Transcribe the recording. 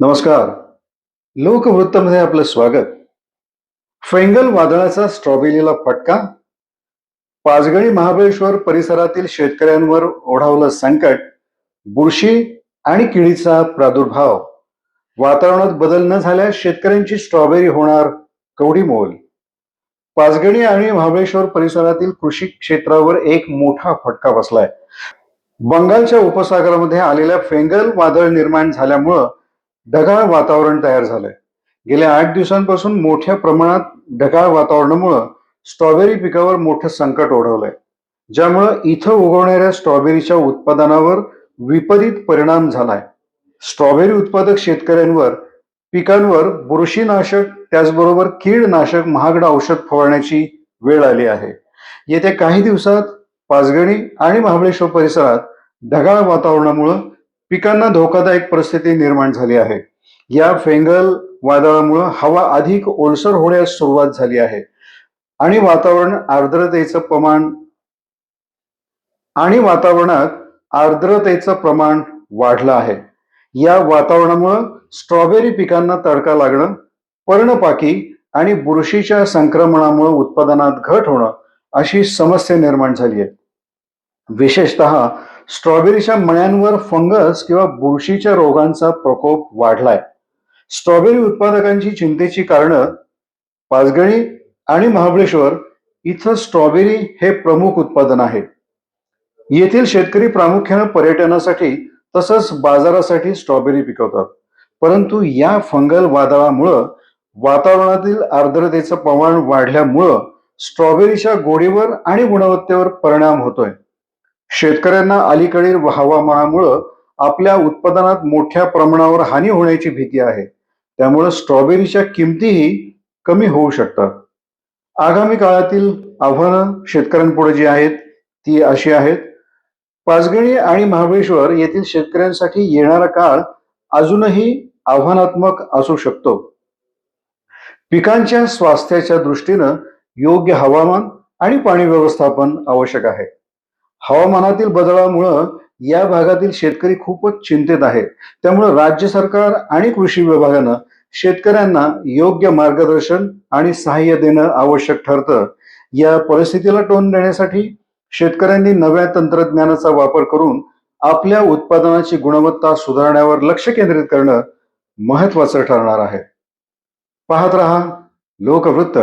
नमस्कार. लोकवृत्तमध्ये आपलं स्वागत. फेंगल वादळाचा स्ट्रॉबेरीला फटका? पाचगणी महाबळेश्वर परिसरातील शेतकऱ्यांवर ओढावलं संकट बुरशी आणि किडीचा प्रादुर्भाव. वातावरणात बदल न झाल्यास शेतकऱ्यांची स्ट्रॉबेरी होणार कवडी मोल पाचगणी आणि महाबळेश्वर परिसरातील कृषी क्षेत्रावर एक मोठा फटका बसलाय. बंगालच्या उपसागरामध्ये आलेल्या फेंगल वादळ निर्माण झाल्यामुळं ढगाळ वातावरण तयार झालंय. गेल्या आठ दिवसांपासून मोठ्या प्रमाणात ढगाळ वातावरणामुळं स्ट्रॉबेरी पिकावर मोठं संकट ओढवलंय. ज्यामुळं इथं उगवणाऱ्या स्ट्रॉबेरीच्या उत्पादनावर विपरीत परिणाम झालाय. स्ट्रॉबेरी उत्पादक शेतकऱ्यांवर पिकांवर बुरशीनाशक त्याचबरोबर कीडनाशक महागड औषध फवारण्याची वेळ आली आहे. येत्या काही दिवसात पाचगणी आणि महाबळेश्वर परिसरात ढगाळ वातावरणामुळं पिकांना धोकादायक परिस्थिती निर्माण झाली आहे. या फेंगल वादळामुळं हवा अधिक ओलसर होण्यास सुरुवात झाली आहे. आणि वातावरण आर्द्रतेचं प्रमाण आणि वातावरणात आर्द्रतेचं प्रमाण वाढलं आहे. या वातावरणामुळं स्ट्रॉबेरी पिकांना तडका लागणं पर्णपाकी आणि बुरशीच्या संक्रमणामुळे उत्पादनात घट होणं अशी समस्या निर्माण झाली आहे. विशेषतः स्ट्रॉबेरीच्या मण्यांवर फंगस किंवा बुरशीच्या रोगांचा प्रकोप वाढलाय. स्ट्रॉबेरी उत्पादकांची चिंतेची कारणं पाचगणी आणि महाबळेश्वर इथं स्ट्रॉबेरी हे प्रमुख उत्पादन आहे. येथील शेतकरी प्रामुख्यानं पर्यटनासाठी तसंच बाजारासाठी स्ट्रॉबेरी पिकवतात. परंतु या फंगल वादळामुळं वातावरणातील आर्द्रतेचं प्रमाण वाढल्यामुळं स्ट्रॉबेरीच्या गोडीवर आणि गुणवत्तेवर परिणाम होतोय. शेतकऱ्यांना अलीकडील हवामानामुळं आपल्या उत्पादनात मोठ्या प्रमाणावर हानी होण्याची भीती आहे. त्यामुळे स्ट्रॉबेरीच्या किमतीही कमी होऊ शकतात. आगामी काळातील आव्हानं शेतकऱ्यांपुढे जी आहेत ती अशी आहेत. पाचगणी आणि महाबळेश्वर येथील शेतकऱ्यांसाठी येणारा काळ अजूनही आव्हानात्मक असू शकतो. पिकांच्या स्वास्थ्याच्या दृष्टीनं योग्य हवामान आणि पाणी व्यवस्थापन आवश्यक आहे. हवामानातील बदलामुळं या भागातील शेतकरी खूपच चिंतेत आहेत. त्यामुळे राज्य सरकार आणि कृषी विभागानं शेतकऱ्यांना योग्य मार्गदर्शन आणि सहाय्य देणं आवश्यक ठरतं. या परिस्थितीला तोंड देण्यासाठी शेतकऱ्यांनी नव्या तंत्रज्ञानाचा वापर करून आपल्या उत्पादनाची गुणवत्ता सुधारण्यावर लक्ष केंद्रित करणं महत्वाचं ठरणार आहे. पाहत रहा लोकवृत्त.